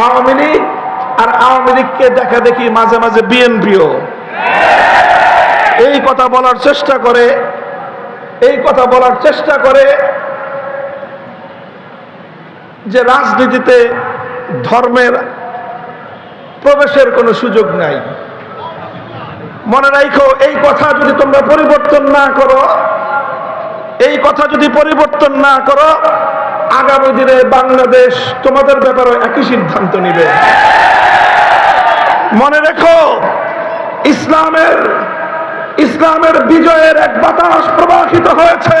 আওয়ামী লীগ আর আওয়ামী লীগকে দেখা দেখি মাঝে মাঝে বিএনপিও। এই কথা বলার চেষ্টা করে, এই কথা বলার চেষ্টা করে যে রাজনীতিতে ধর্মের প্রবেশের কোনো সুযোগ নাই। মনে রাখো এই কথা যদি তোমরা পরিবর্তন না করো, এই কথা যদি পরিবর্তন না করো আগামী দিনে বাংলাদেশ তোমাদের ব্যাপারে একই সিদ্ধান্ত নিবে। মনে রেখো, ইসলামের ইসলামের বিজয়ের এক বাতাস প্রবাহিত হয়েছে।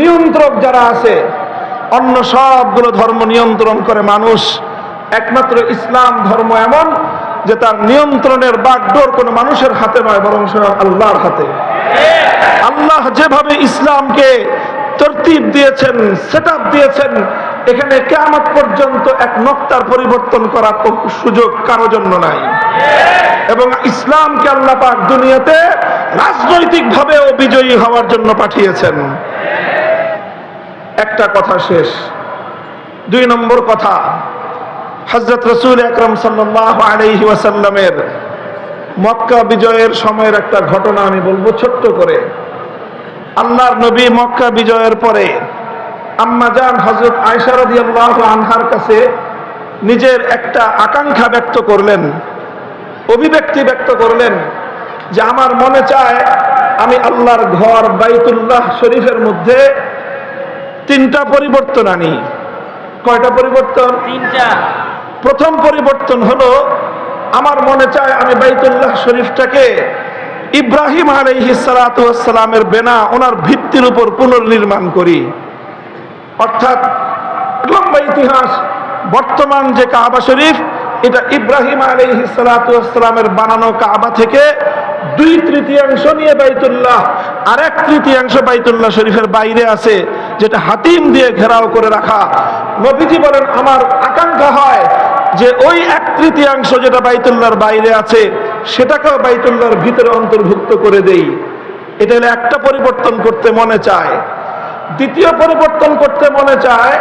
নিয়ন্ত্রক যারা আছে, অন্য সবগুলো ধর্ম নিয়ন্ত্রণ করে মানুষ। একমাত্র ইসলাম ধর্ম এমন যে তার নিয়ন্ত্রণের বাগডোর কোনো মানুষের হাতে নয়, বরং স্বয়ং আল্লাহর হাতে। আল্লাহ যেভাবে ইসলামকে তরতিব দিয়েছেন সেট দিয়েছেন, এখানে কেয়ামত পর্যন্ত এক নক্তার পরিবর্তন করার সুযোগ কারও জন্য নাই। এবং ইসলামকে আল্লাহ পাক দুনিয়াতে রাজনৈতিক ভাবেও বিজয়ী হওয়ার জন্য পাঠিয়েছেন। একটা কথা শেষ। দুই নম্বর কথা হজরত রসুল আকরম ওয়াসাল্লামের মক্কা বিজয়ের সময়ের একটা ঘটনা আমি বলব ছোট্ট করে। আল্লাহর নবী মক্কা বিজয়ের পরে আম্মাজান হজরত আয়সারদি আল্লাহ আনহার কাছে নিজের একটা আকাঙ্ক্ষা ব্যক্ত করলেন, অভিব্যক্তি ব্যক্ত করলেন যে আমার মনে চায় আমি আল্লাহর ঘর বাইতুল্লাহ শরীফের মধ্যে তিনটা পরিবর্তন আনি। কয়টা পরিবর্তন? তিনটা। প্রথম পরিবর্তন হলো আমার মনে চায় আমি বাইতুল্লাহ শরীফটাকে ইব্রাহিম আলাইহি সালামের বেনা ওনার ভিত্তির উপর পুনর্নির্মাণ করি। অর্থাৎ লম্বা ইতিহাস বর্তমান যে কাবা শরীফ এটা ইব্রাহিম আলাইহি সালামের বানানো কাবা থেকে দুই তৃতীয়াংশ নিয়ে বাইতুল্লাহ আর এক তৃতীয়াংশ বাইতুল্লাহ শরীফের বাইরে আছে। যেটা হাতিম দিয়ে ঘেরাও করে রাখা। নবীজি বলেন, আমার আকাঙ্ক্ষা হয় যে ওই এক তৃতীয়াংশ যেটা বাইতুল্লাহর বাইরে আছে, সেটাকেও বাইতুল্লাহর ভিতরে অন্তর্ভুক্ত করে দেই। এটা হলো একটা পরিবর্তন করতে মনে চায়। দ্বিতীয় পরিবর্তন করতে মনে চায়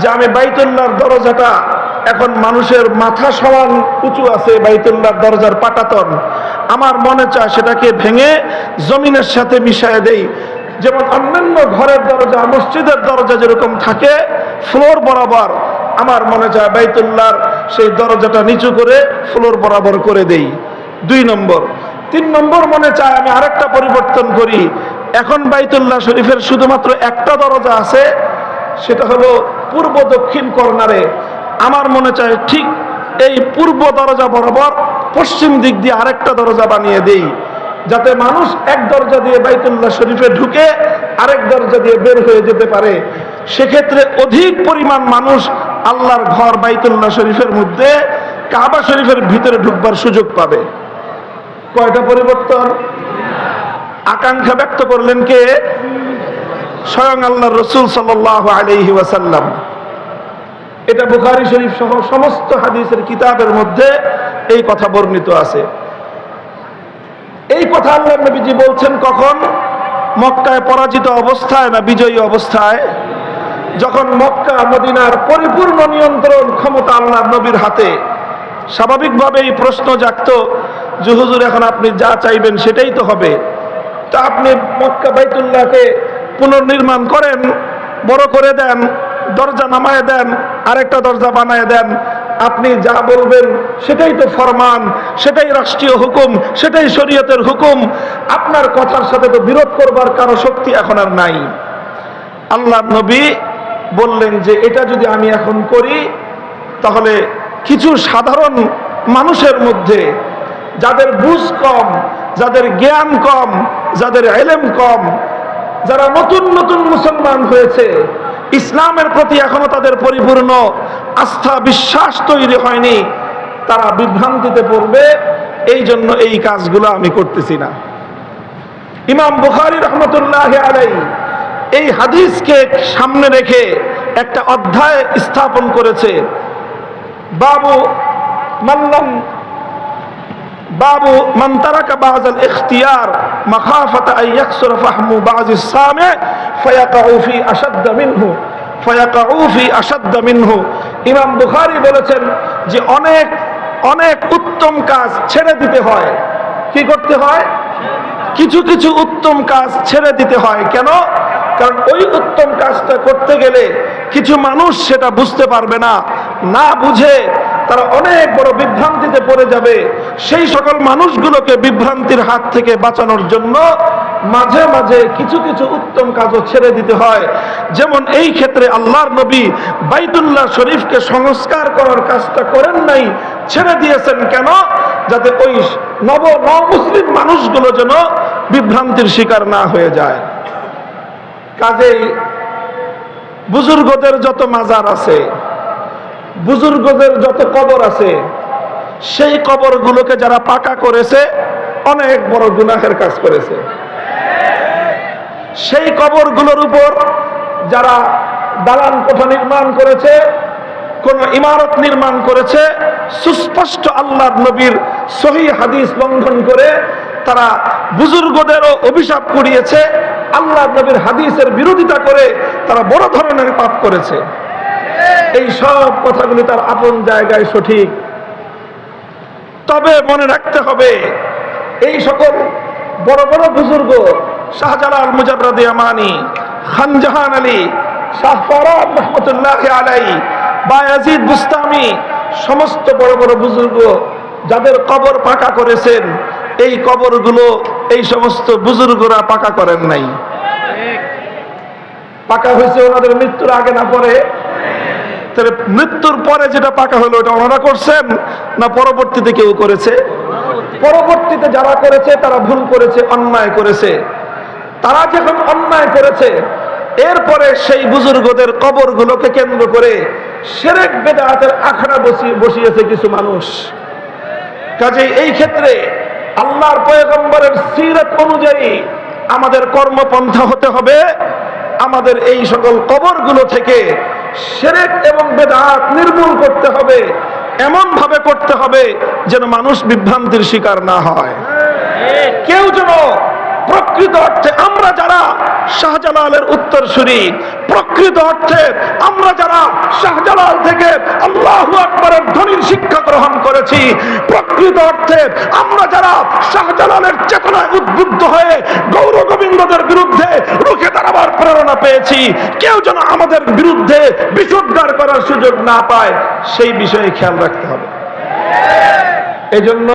যে আমি বাইতুল্লাহর দরজাটা এখন মানুষের মাথা সমান উঁচু আছে, বাইতুল্লাহর দরজার পাটাতন। আমার মনে চায় সেটাকে ভেঙে জমিনের সাথে মিশায় দেই। যেমন অন্যান্য ঘরের দরজা, মসজিদের দরজা যেরকম থাকে ফ্লোর বরাবর আমার মনে চায় বাইতুল্লাহর সেই দরজাটা নিচু করে ফ্লোর বরাবর করে দেই। দুই নম্বর। তিন নম্বর মনে চায় আমি আরেকটা পরিবর্তন করি। এখন বাইতুল্লাহ শরীফের শুধুমাত্র একটা দরজা আছে, সেটা হলো পূর্ব দক্ষিণ কর্নারে। আমার মনে চায় ঠিক এই পূর্ব দরজা বরাবর পশ্চিম দিক দিয়ে আরেকটা দরজা বানিয়ে দেই। যাতে মানুষ এক দরজা দিয়ে বাইতুল্লাহ শরীফে ঢুকে আরেক দরজা দিয়ে বের হয়ে যেতে পারে। সেক্ষেত্রে অধিক পরিমাণ মানুষ আল্লাহর ঘর বাইতুল্লাহ শরীফের মধ্যে কাবা শরীফের ভিতরে ঢুকবার সুযোগ পাবে। কয়টা পরিবর্তন? আকাঙ্ক্ষা ব্যক্ত করলেন কে? স্বয়ং আল্লাহ রসুল সাল্লাহ ওয়াসাল্লাম। এটা বুখারি শরীফ সহ সমস্ত হাদিসের কিতাবের মধ্যে এই কথা বর্ণিত আছে। কথা আল্লাহ নবীজি বলছেন কখন? মক্কায় পরাজিত অবস্থায় না বিজয়ী অবস্থায়? যখন মক্কা, মদিনার পরিপূর্ণ নিয়ন্ত্রণ ক্ষমতা আল্লাহ নবীর হাতে। স্বাভাবিকভাবেই প্রশ্ন জাগত যে, হুজুর, এখন আপনি যা চাইবেন সেটাই তো হবে। তা আপনি মক্কা বাইতুল্লাহকে পুনর্নির্মাণ করেন, বড় করে দেন, দরজা নামায় দেন, আরেকটা দরজা বানায় দেন আপনি যা বলবেন, সেটাই তো ফরমান, সেটাই রাষ্ট্রীয় হুকুম, সেটাই শরীয়তের হুকুম। আপনার কথার সাথে তো বিরোধ করবার কারও শক্তি এখন আর নাই। আল্লাহ নবী বললেন যে, এটা যদি আমি এখন করি, তাহলে কিছু সাধারণ মানুষের মধ্যে, যাদের বুঝ কম, যাদের জ্ঞান কম, যাদের এলেম কম, যারা নতুন নতুন মুসলমান হয়েছে, ইসলামের প্রতি এখনও তাদের পরিপূর্ণ আস্থা বিশ্বাস তৈরি হয়নি, তারা বিভ্রান্তিতে পড়বে, এই জন্য এই কাজগুলো আমি করতেছি না। ইমাম বুখারি রহমতুল্লাহ আলাই এই হাদিসকে সামনে রেখে একটা অধ্যায় স্থাপন করেছে। বাবু মাল্লাম, বাবু মান্তারাকা বাজাল ইখতিয়ার, মাখাফাতা আই ইয়াকসুর ফাহমু বাজ ইসসামে ফায়াকাউ ফি আশাদ্দ মিনহু, ফায়াকাউ ফি আশাদ্দ মিনহু। ইমাম বুখারি বলেছেন যে অনেক অনেক উত্তম কাজ ছেড়ে দিতে হয়। কি করতে হয়? কিছু কিছু উত্তম কাজ ছেড়ে দিতে হয়। কেন? কারণ ওই উত্তম কাজটা করতে গেলে কিছু মানুষ সেটা বুঝতে পারবে না। না বুঝে তারা অনেক বড় বিভ্রান্তিতে পড়ে যাবে। সেই সকল মানুষগুলোকে বিভ্রান্তির হাত থেকে বাঁচানোর জন্য মাঝে মাঝে কিছু কিছু উত্তম কাজও ছেড়ে দিতে হয়। যেমন এই ক্ষেত্রে আল্লাহর নবী বাইতুল্লাহ শরীফকে সংস্কার করার কাজটা করেন নাই, ছেড়ে দিয়েছেন কেন? যাতে ওই নব মুসলিম মানুষগুলো যেন বিভ্রান্তির শিকার না হয়ে যায়। কাজেই বুজুর্গদের যত মাজার আছে বুজুর্গদের যত কবর আছে, সেই কবরগুলোকে যারা পাকা করেছে, অনেক বড় গুনাহের কাজ করেছে। সেই কবরগুলোর উপর যারা দালান কোঠা নির্মাণ করেছে, কোন ইমারত নির্মাণ করেছে, সুস্পষ্ট আল্লাহর নবীর সহি হাদিস লঙ্ঘন করে তারা বুজুর্গদেরও অভিশাপ করিয়েছে আল্লাহ নবীর হাদিসের বিরোধিতা করে তারা বড় ধরনের পাপ করেছে। এই সব কথাগুলি তার আপন জায়গায় সঠিক। তবে মনে রাখতে হবে, এই সকল বড় বড় বুজুর্গ শাহজালাল মুজাররাদি আমানি খানজাহান আলী সমস্ত বড় বড় বুজুর্গ যাদের কবর পাকা করেছেন, এই কবরগুলো এই সমস্ত বুজুর্গরা পাকা করেন নাই। পাকা হয়েছে ওনাদের মৃত্যুর আগে না পরে তাহলে মৃত্যুর পরে যেটা পাকা হলো ওটা ওনারা করছেন না পরবর্তীতে কেউ করেছে? পরবর্তীতে যারা করেছে, তারা ভুল করেছে, অন্যায় করেছে। তারা যখন অন্যায় করেছে, এরপরে সেই বুজুর্গদের কবরগুলোকে কেন্দ্র করে সেরেক বেদাতের আখড়া বসিয়ে বসিয়েছে কিছু মানুষ। কাজেই এই ক্ষেত্রে আল্লাহর পয়গম্বরের সিরত অনুযায়ী আমাদের কর্মপন্থা হতে হবে। আমাদের এই সকল কবরগুলো থেকে সেরেক এবং বেদাত নির্মূল করতে হবে এমন ভাবে করতে হবে যেন মানুষ বিভ্রান্তির শিকার না হয়। কেউ যেন প্রকৃত অর্থে আমরা যারা শাহজালালের উত্তরসূরি প্রকৃত অর্থে আমরা যারা শাহজালাল থেকে আল্লাহ আকবরের ধ্বনির শিক্ষা গ্রহণ করেছি, প্রকৃত অর্থে আমরা যারা শাহজালালের চেতনায় উদ্বুদ্ধ হয়ে গৌর গোবিন্দদের বিরুদ্ধে রুখে দাঁড়াবার প্রেরণা পেয়েছি। কেউ যেন আমাদের বিরুদ্ধে বিশুদ্ধার করার সুযোগ না পায়, সেই বিষয়ে খেয়াল রাখতে হবে। এজন্য